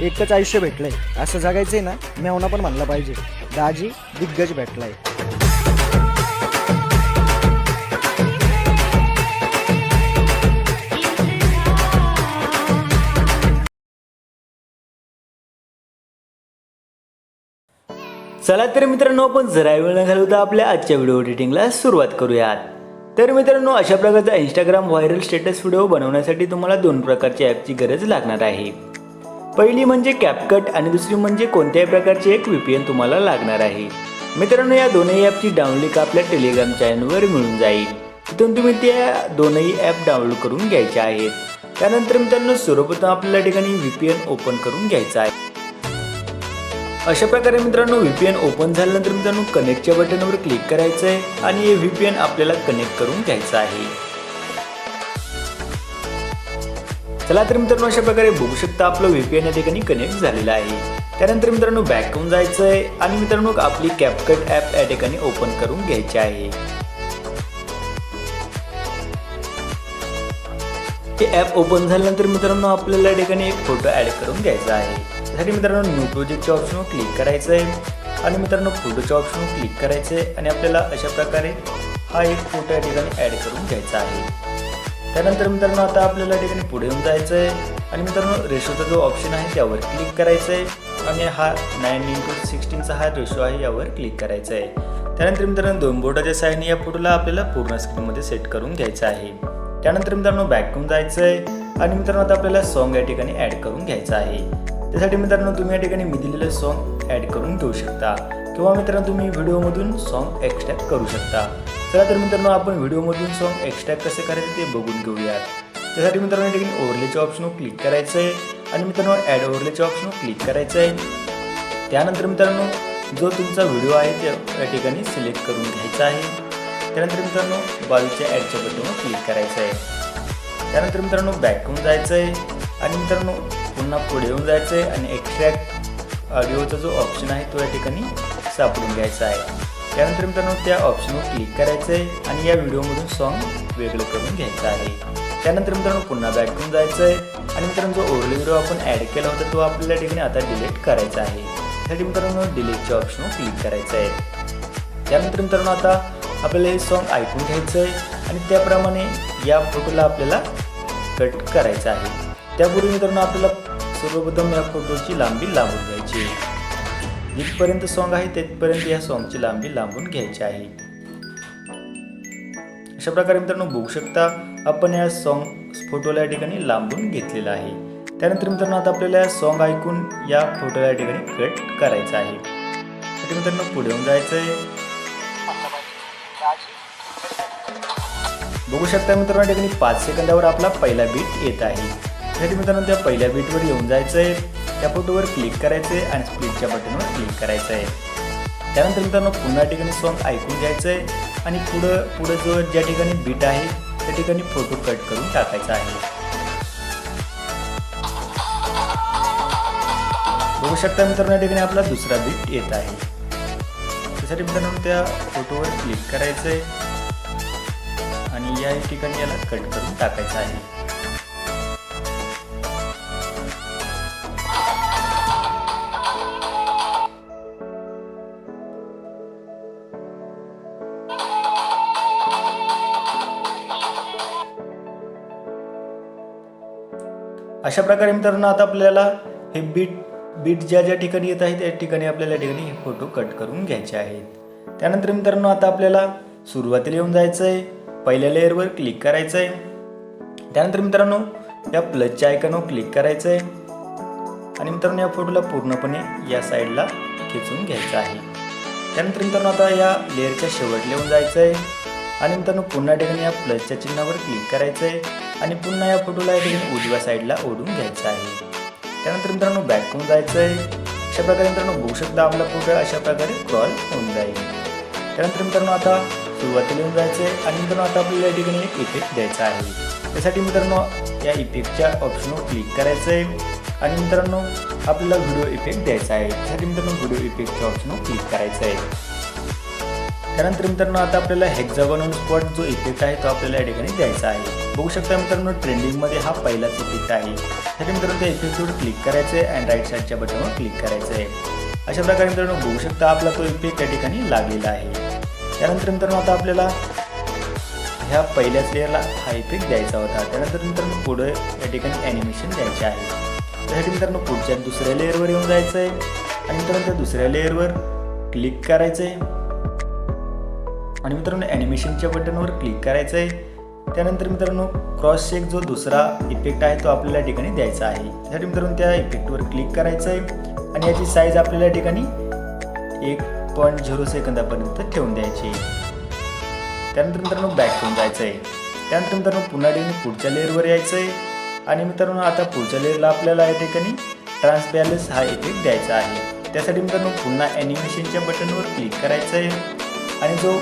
एकच आयुष्य भेटलंय. असं जगायचंय ना मेवना पण म्हणलं पाहिजे. दाजी दिग्गज भेटलाय. चला तर मित्रांनो आपण जरा वेळ न घालवता आपल्या आजच्या व्हिडिओ एडिटिंगला सुरुवात करूयात. तर मित्रांनो अशा प्रकारचा इंस्टाग्राम व्हायरल स्टेटस व्हिडिओ बनवण्यासाठी तुम्हाला दोन प्रकारच्या ॲपची गरज लागणार आहे. पहिली म्हणजे कॅपकट आणि दुसरी म्हणजे कोणत्याही प्रकारची एक व्ही पी एन तुम्हाला लागणार आहे. मित्रांनो या दोनही ॲपची डाउनलिंक आपल्या टेलिग्राम चॅनलवर मिळून जाईल. तिथून तुम्ही त्या दोनही ॲप डाउनलोड करून घ्यायचे आहेत. त्यानंतर मित्रांनो सर्वप्रथम आपल्या ठिकाणी व्ही पी एन ओपन करून घ्यायचं आहे. अशा प्रकारे मित्रांनो व्ही पी एन ओपन झाल्यानंतर मित्रांनो कनेक्टच्या बटनवर क्लिक करायचं आहे आणि हे व्ही पी एन आपल्याला कनेक्ट करून घ्यायचं आहे. चला तर मित्रांनो अशा प्रकारे बघू शकता आपलं व्ही पी एन या ठिकाणी कनेक्ट झालेलं आहे. त्यानंतर मित्रांनो बॅक होऊन जायचं आहे आणि मित्रांनो आपली कॅपकट ॲप या ठिकाणी ओपन करून घ्यायची आहे. हे ॲप ओपन झाल्यानंतर मित्रांनो आपल्याला या ठिकाणी एक फोटो ॲड करून घ्यायचा आहे. त्यासाठी मित्रांनो न्यू प्रोजेक्टच्या ऑप्शनवर क्लिक करायचं आहे आणि मित्रांनो फोटोच्या ऑप्शनवर क्लिक करायचं आहे आणि आपल्याला अशा प्रकारे हा एक फोटो या ठिकाणी ॲड करून घ्यायचा आहे. त्यानंतर मित्रांनो आता आपल्याला या ठिकाणी पुढे येऊन जायचं आहे आणि मित्रांनो रेशोचा जो ऑप्शन आहे त्यावर क्लिक करायचं आहे आणि हा नाईन इंटू सिक्स्टीनचा हा रेशो आहे यावर क्लिक करायचा आहे त्यानंतर मित्रांनो दोन बोटाच्या साईडने या फोटोला आपल्याला पूर्ण स्क्रीनमध्ये सेट करून घ्यायचं आहे. त्यानंतर मित्रांनो बॅकहून जायचं आहे आणि मित्रांनो आता आपल्याला सॉन्ग या ठिकाणी ॲड करून घ्यायचं आहे. त्यासाठी मित्रांनो तुम्ही या ठिकाणी मी दिलेलं सॉन्ग ॲड करून घेऊ शकता. किंवा मित्रांनो तुम्ही व्हिडिओमधून सॉन्ग एक्स्ट्रॅक्ट करू शकता. चला तर मित्रांनो आपण व्हिडिओमधून सॉन्ग एक्स्ट्रॅक्ट कसे करायचे ते बघून घेऊयात. त्यासाठी मित्रांनो ठिकाणी ओव्हरलेच्या ऑप्शनवर क्लिक करायचं आहे आणि मित्रांनो ॲड ओव्हरलेच्या ऑप्शनवर क्लिक करायचं आहे त्यानंतर मित्रांनो जो तुमचा व्हिडिओ आहे ते या ठिकाणी सिलेक्ट करून घ्यायचा आहे. त्यानंतर मित्रांनो बाजूच्या ॲडच्या बटनवर क्लिक करायचं आहे त्यानंतर मित्रांनो बॅक होऊन जायचं आहे आणि मित्रांनो पुन्हा पुढे येऊन जायचं आहे आणि एक्स्ट्रॅक्ट ऑडिओचा जो ऑप्शन आहे तो या ठिकाणी सापडून घ्यायचा आहे. त्यानंतर मित्रांनो त्या ऑप्शनवर क्लिक करायचं आहे आणि या व्हिडिओमधून सॉन्ग वेगळं करून घ्यायचं आहे. त्यानंतर मित्रांनो पुन्हा बॅक जायचं आहे आणि मित्रांनो जो ओरली व्हिडिओ आपण ॲड केला होता तो आपल्याला ठिकाणी आता डिलीट करायचा आहे. त्यासाठी मित्रांनो डिलीटच्या ऑप्शनवर क्लिक करायचं आहे त्यानंतर मित्रांनो आता आपल्याला हे सॉन्ग ऐकून घ्यायचं आहे आणि त्याप्रमाणे या फोटोला आपल्याला कट करायचं आहे. त्यापूर्वी मित्रांनो आपल्याला सर्वप्रथम या फोटोची लांबी लांबून घ्यायची आहे. जिथपर्यंत सॉन्ग आहे तिथपर्यंत या सॉन्गची लांबी लांबून घ्यायची आहे. अशा प्रकारे मित्रांनो बघू शकता आपण या सॉन्ग फोटोला या ठिकाणी लांबून घेतलेला आहे. त्यानंतर मित्रांनो आता आपल्याला या सॉन्ग ऐकून या फोटोला या ठिकाणी कट करायचं आहे. त्यासाठी मित्रांनो पुढे येऊन जायचं आहे बघू शकता मित्रांनो या ठिकाणी पाच सेकंदावर आपला पहिला बीट येत आहे. त्यासाठी मित्रांनो त्या पहिल्या बीटवर येऊन जायचं आहे त्या फोटोवर क्लिक करायचं आहे आणि स्प्लिटच्या बटनवर क्लिक करायचं आहे त्यानंतर मित्रांनो पुन्हा ठिकाणी सॉन्ग ऐकून घ्यायचं आहे आणि पुढं पुढं जो ज्या ठिकाणी बीट आहे त्या ठिकाणी फोटो कट करून टाकायचा आहे. बघू शकता मित्रांनो या ठिकाणी आपला दुसरा बीट येत आहे. त्यासाठी मित्रांनो त्या फोटोवर क्लिक करायचं आहे आणि या ठिकाणी याला कट करून टाकायचं आहे. अशा प्रकारे मित्रांनो आता आपल्याला हे बीट बीट ज्या ज्या ठिकाणी येत आहे त्या ठिकाणी आपल्याला ठिकाणी हे फोटो कट करून घ्यायचे आहेत. त्यानंतर मित्रांनो आता आपल्याला सुरुवातीला येऊन जायचं आहे पहिल्या लेअरवर क्लिक करायचं आहे त्यानंतर मित्रांनो या प्लसच्या आयकॉनवर क्लिक करायचं आहे आणि मित्रांनो या फोटोला पूर्णपणे या साईडला खेचून घ्यायचं आहे. त्यानंतर मित्रांनो आता या लेअरच्या शेवटला येऊन जायचं आहे आणि मित्रांनो पुन्हा ठिकाणी या प्लसच्या चिन्हावर क्लिक करायचं आहे आणि पुन्हा या फोटोला या ठिकाणी उजव्या साईडला ओढून घ्यायचं आहे. त्यानंतर मित्रांनो बॅक होऊन जायचं आहे अशा प्रकारे मित्रांनो बघू शकता आपला फोटो अशा प्रकारे क्रॉल होऊन जाईल. त्यानंतर मित्रांनो आता सुरुवातीला येऊन जायचं आहे आणि मित्रांनो आता आपल्याला या ठिकाणी एक इफेक्ट द्यायचा आहे. त्यासाठी मित्रांनो या इफेक्टच्या ऑप्शनवर क्लिक करायचं आहे आणि मित्रांनो आपल्याला व्हिडिओ इफेक्ट द्यायचा आहे. त्यासाठी मित्रांनो व्हिडिओ इफेक्टच्या ऑप्शनवर क्लिक करायचं आहे त्यानंतर मित्रांनो आता आपल्याला हेक्झागोनल स्पॉट जो इफेक्ट आहे तो आपल्याला या ठिकाणी द्यायचा आहे. बघू शकता मित्रांनो ट्रेंडिंगमध्ये हा पहिलाच इफेक्ट आहे. त्यासाठी मित्रांनो त्या इफेक्टवर क्लिक करायचं आहे अँड राईट साईडच्या बटनवर क्लिक करायचं आहे अशा प्रकारे मित्रांनो बघू शकता आपला तो इफेक्ट या ठिकाणी लागलेला आहे. त्यानंतर मित्रांनो आता आपल्याला ह्या पहिल्याच लेअरला हा इफेक्ट द्यायचा होता. त्यानंतर मित्रांनो पुढे या ठिकाणी ॲनिमेशन द्यायचे आहे. त्यासाठी मित्रांनो पुढच्या दुसऱ्या लेअरवर येऊन जायचं आहे आणि मित्रांनो त्या दुसऱ्या लेअरवर क्लिक करायचं आहे आणि मित्रांनो ॲनिमेशनच्या बटनवर क्लिक करायचं आहे त्यानंतर मित्रांनो क्रॉस चेक जो दुसरा इफेक्ट आहे तो आपल्याला या ठिकाणी द्यायचा आहे. त्यासाठी मित्रांनो त्या इफेक्टवर क्लिक करायचं आहे आणि याची साईज आपल्याला या ठिकाणी एक पॉईंट झिरो सेकंदापर्यंत ठेवून द्यायची आहे. त्यानंतर मित्रांनो बॅक होऊन जायचं आहे त्यानंतर मित्रांनो पुन्हा ठिकाणी पुढच्या लेअरवर यायचं आहे आणि मित्रांनो आता पुढच्या लेअरला आपल्याला या ठिकाणी ट्रान्सपॅरन्स हा इफेक्ट द्यायचा आहे. त्यासाठी मित्रांनो पुन्हा ॲनिमेशनच्या बटनवर क्लिक करायचं आहे आणि जो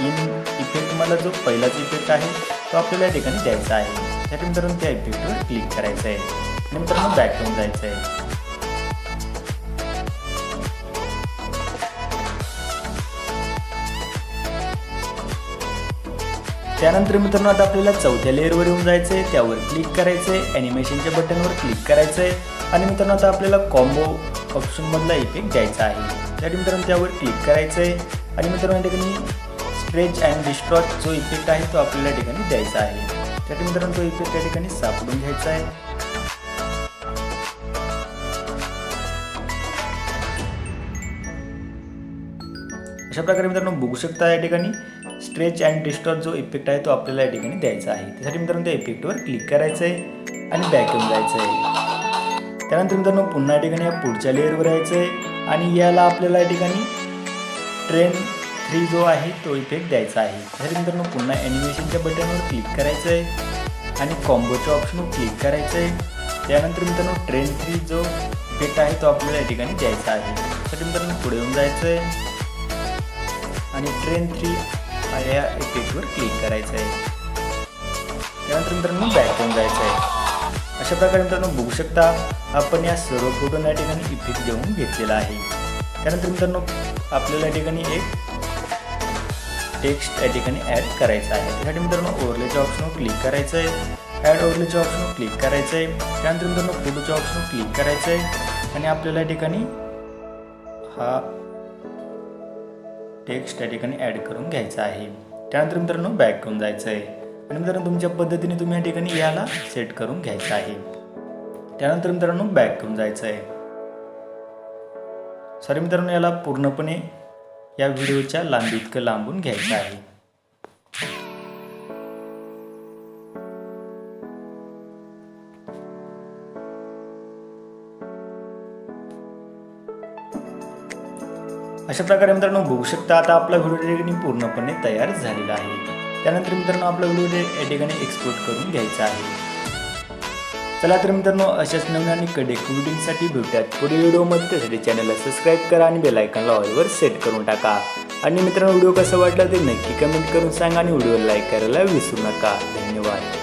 इन इफेक्टमधला जो पहिलाच इफेक्ट आहे तो आपल्याला या ठिकाणी द्यायचा आहे. त्यासाठी मित्रांनो त्या इफेक्टवर क्लिक करायचं आहे आणि मित्रांनो बॅक होऊन जायचं आहे त्यानंतर मित्रांनो आता आपल्याला चौथ्या लेअरवर येऊन जायचं आहे त्यावर क्लिक करायचं आहे ॲनिमेशनच्या बटनवर क्लिक करायचं आहे आणि मित्रांनो आता आपल्याला कॉम्बो ऑप्शनमधला इफेक्ट द्यायचा आहे. त्यासाठी मित्रांनो त्यावर क्लिक करायचं आहे आणि मित्रांनो या ठिकाणी स्ट्रेच अँड डिस्ट्रॉच जो इफेक्ट आहे तो आपल्याला या ठिकाणी द्यायचा आहे. त्यासाठी मित्रांनो तो इफेक्ट त्या ठिकाणी सापडून घ्यायचा आहे. अशा प्रकारे मित्रांनो बघू शकता या ठिकाणी स्ट्रेच अँड डिस्टॉर्ट जो इफेक्ट आहे तो आपल्याला या ठिकाणी द्यायचा आहे. त्यासाठी मित्रांनो त्या इफेक्टवर क्लिक करायचं आहे आणि बॅक येऊन जायचं आहे. त्यानंतर मित्रांनो पुन्हा या ठिकाणी या पुढच्या लेअरवर यायचं आहे आणि याला आपल्याला या ठिकाणी ट्रेन थ्री जो आहे तो इफेक्ट द्यायचा आहे. तर मित्रांनो पुन्हा ॲनिमेशनच्या बटनवर क्लिक करायचं आहे आणि कॉम्बोच्या ऑप्शनवर क्लिक करायचं आहे त्यानंतर मित्रांनो ट्रेन थ्री जो इफेक्ट आहे तो आपल्याला या ठिकाणी द्यायचा आहे. तर मित्रांनो पुढे येऊन जायचं आहे आणि ट्रेन थ्री या इफेक्टवर क्लिक करायचं आहे त्यानंतर मित्रांनो बॅक होऊन जायचं आहे अशा प्रकारे मित्रांनो बघू शकता आपण या सर्व फोटोना या ठिकाणी इफेक्ट देऊन घेतलेला आहे. त्यानंतर मित्रांनो आपल्याला या ठिकाणी एक टेक्स्ट या ठिकाणी ॲड करायचं आहे. त्यासाठी मित्रांनो ओरलेच्या ऑप्शनवर क्लिक करायचं आहे ॲड ओरलेच्या ऑप्शनवर क्लिक करायचं आहे त्यानंतर मित्रांनो फोटोच्या ऑप्शनवर क्लिक करायचं आहे आणि आपल्याला या ठिकाणी हा टेक्स्ट या ठिकाणी ॲड करून घ्यायचा आहे. त्यानंतर मित्रांनो बॅक करून जायचं आहे आणि मित्रांनो तुमच्या पद्धतीने तुम्ही या ठिकाणी याला सेट करून घ्यायचं आहे. त्यानंतर मित्रांनो बॅक करून जायचं आहे सॉरी मित्रांनो याला पूर्णपणे या व्हिडिओच्या लांबी इतकं लांबून घ्यायचं आहे. अशा प्रकारे मित्रांनो बघू शकता आता आपला व्हिडिओ ठिकाणी पूर्णपणे तयार झालेला आहे. त्यानंतर मित्रांनो आपला व्हिडिओ या ठिकाणी एक्सपोर्ट करून घ्यायचा आहे. चला तर मित्रांनो अशाच नवीन आणि कडे व्हिडिओसाठी भेटूयात. पुढील व्हिडिओमध्ये त्यासाठी चॅनलला सबस्क्राईब करा आणि बेलायकनला ऑलवर सेट करून टाका. आणि मित्रांनो व्हिडिओ कसा वाटला ते नक्की कमेंट करून सांगा आणि व्हिडिओ लाईक करायला विसरू नका. धन्यवाद.